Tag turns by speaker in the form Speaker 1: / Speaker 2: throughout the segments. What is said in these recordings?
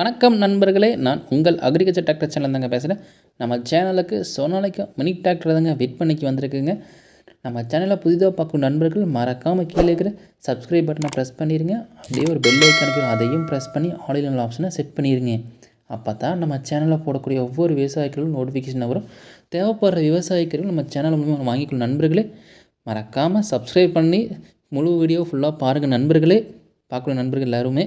Speaker 1: வணக்கம் நண்பர்களே நான் உங்கள் அக்ரிகல்ச்சர் டிராக்டர் சேனல் தாங்க பேசுகிறேன் நம்ம சேனலுக்கு சோனாலிக்கு மினி டிராக்டர் தாங்க விற்பனைக்கு வந்திருக்குங்க. நம்ம சேனலை புதிதாக பார்க்கும் நண்பர்கள் மறக்காமல் கீழே இருக்கிற சப்ஸ்கிரைப் பட்டனை ப்ரெஸ் பண்ணிடுங்க அப்படியே ஒரு பெல் ஐக்கானுக்கு அதையும் ப்ரெஸ் பண்ணி ஆன்லைன் ஆப்ஷனை செட் பண்ணிடுங்க அப்போ தான் நம்ம சேனலில் போடக்கூடிய ஒவ்வொரு விவசாயிகளும் நோட்டிஃபிகேஷன் வரும். தேவைப்படுற விவசாயிகளும் நம்ம சேனல் மூலமாக வாங்கிக்கொள்ளும் நண்பர்களே மறக்காமல் சப்ஸ்கிரைப் பண்ணி முழு வீடியோ ஃபுல்லாக பாருங்கள் நண்பர்களே. பார்க்கணும் நண்பர்கள் எல்லாருமே.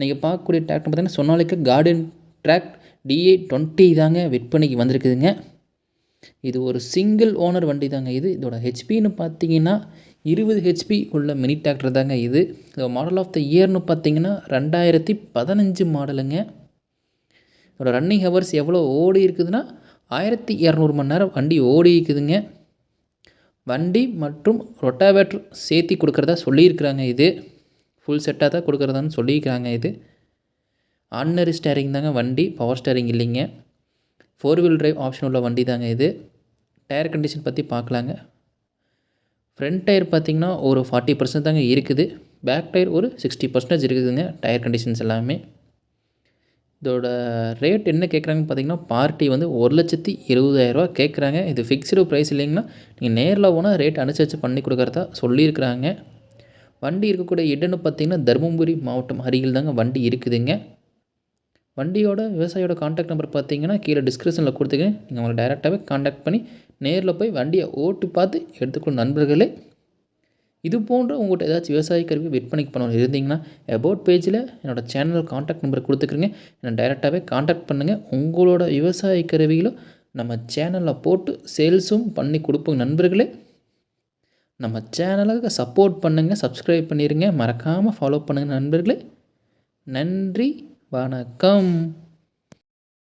Speaker 1: நீங்கள் பார்க்கக்கூடிய டிராக்டர் பார்த்தீங்கன்னா சொன்னாலிக்கு கார்டன் ட்ராக் டிஏ டுவெண்ட்டி தாங்க விற்பனைக்கு வந்திருக்குதுங்க. இது ஒரு சிங்கிள் ஓனர் வண்டி தாங்க இது. இதோட ஹெச்பின்னு பார்த்தீங்கன்னா இருபது ஹெச்பி உள்ள மினி டிராக்டர் தாங்க இது. இதோட மாடல் ஆஃப் த இயர்னு பார்த்தீங்கன்னா ரெண்டாயிரத்தி பதினஞ்சு மாடலுங்க இதோட ரன்னிங் ஹவர்ஸ் எவ்வளோ ஓடி இருக்குதுன்னா ஆயிரத்தி இரநூறு மணி நேரம் வண்டி ஓடி இருக்குதுங்க. வண்டி மற்றும் ரொட்டாவேட்ரு சேர்த்தி கொடுக்குறதா சொல்லியிருக்கிறாங்க இது. ஃபுல் செட்டாக தான் கொடுக்குறதான்னு சொல்லியிருக்கிறாங்க இது. ஆர்டினரி ஸ்டேரிங் தாங்க வண்டி பவர் ஸ்டேரிங் இல்லைங்க. ஃபோர் வீல் டிரைவ் ஆப்ஷன் உள்ள வண்டி தாங்க இது. டயர் கண்டிஷன் பற்றி பார்க்கலாங்க. ஃப்ரண்ட் டயர் பார்த்திங்கன்னா ஒரு ஃபார்ட்டி பர்சன்ட் தாங்க இருக்குது. பேக் டயர் ஒரு சிக்ஸ்டி பர்சன்டேஜ் இருக்குதுங்க டயர் கண்டிஷன்ஸ் எல்லாமே. இதோட ரேட் என்ன கேட்குறாங்கன்னு பார்த்தீங்கன்னா பார்ட்டி வந்து ஒரு லட்சத்தி இருபதாயிரரூவா கேட்குறாங்க இது ஃபிக்ஸ்டு ப்ரைஸ் இல்லைங்கன்னா நீங்கள் நேரில் போனால் ரேட் அனுசரித்து பண்ணி கொடுக்குறதா சொல்லியிருக்கிறாங்க. வண்டி இருக்கக்கூடிய இடம்னு பார்த்திங்கன்னா தருமபுரி மாவட்டம் அருகில் தாங்க வண்டி இருக்குதுங்க. வண்டியோட விவசாயியோட காண்டாக்ட் நம்பர் பார்த்தீங்கன்னா கீழே டிஸ்கிரிப்ஷனில் கொடுத்துக்கேன் நீங்கள் அவங்களை டைரெக்டாகவே காண்டாக்ட் பண்ணி நேரில் போய் வண்டியை ஓட்டி பார்த்து எடுத்துக்கொள்ளும் நண்பர்களே. இது போன்ற உங்கள்கிட்ட ஏதாச்சும் விவசாய கருவி விற்பனைக்கு பண்ணணும் இருந்தீங்கன்னா அபவுட் பேஜில் என்னோடய சேனல் காண்டாக்ட் நம்பர் கொடுத்துக்கிறீங்க என்னை டைரெக்டாகவே காண்டாக்ட் பண்ணுங்கள் உங்களோட விவசாய கருவிகளும் நம்ம சேனலில் போட்டு சேல்ஸும் பண்ணி கொடுப்போம் நண்பர்களே. நம்ம சேனலுக்கு சப்போர்ட் பண்ணுங்கள் சப்ஸ்கிரைப் பண்ணிடுங்க மறக்காமல் ஃபாலோ பண்ணுங்கள் நண்பர்களே. நன்றி வணக்கம்.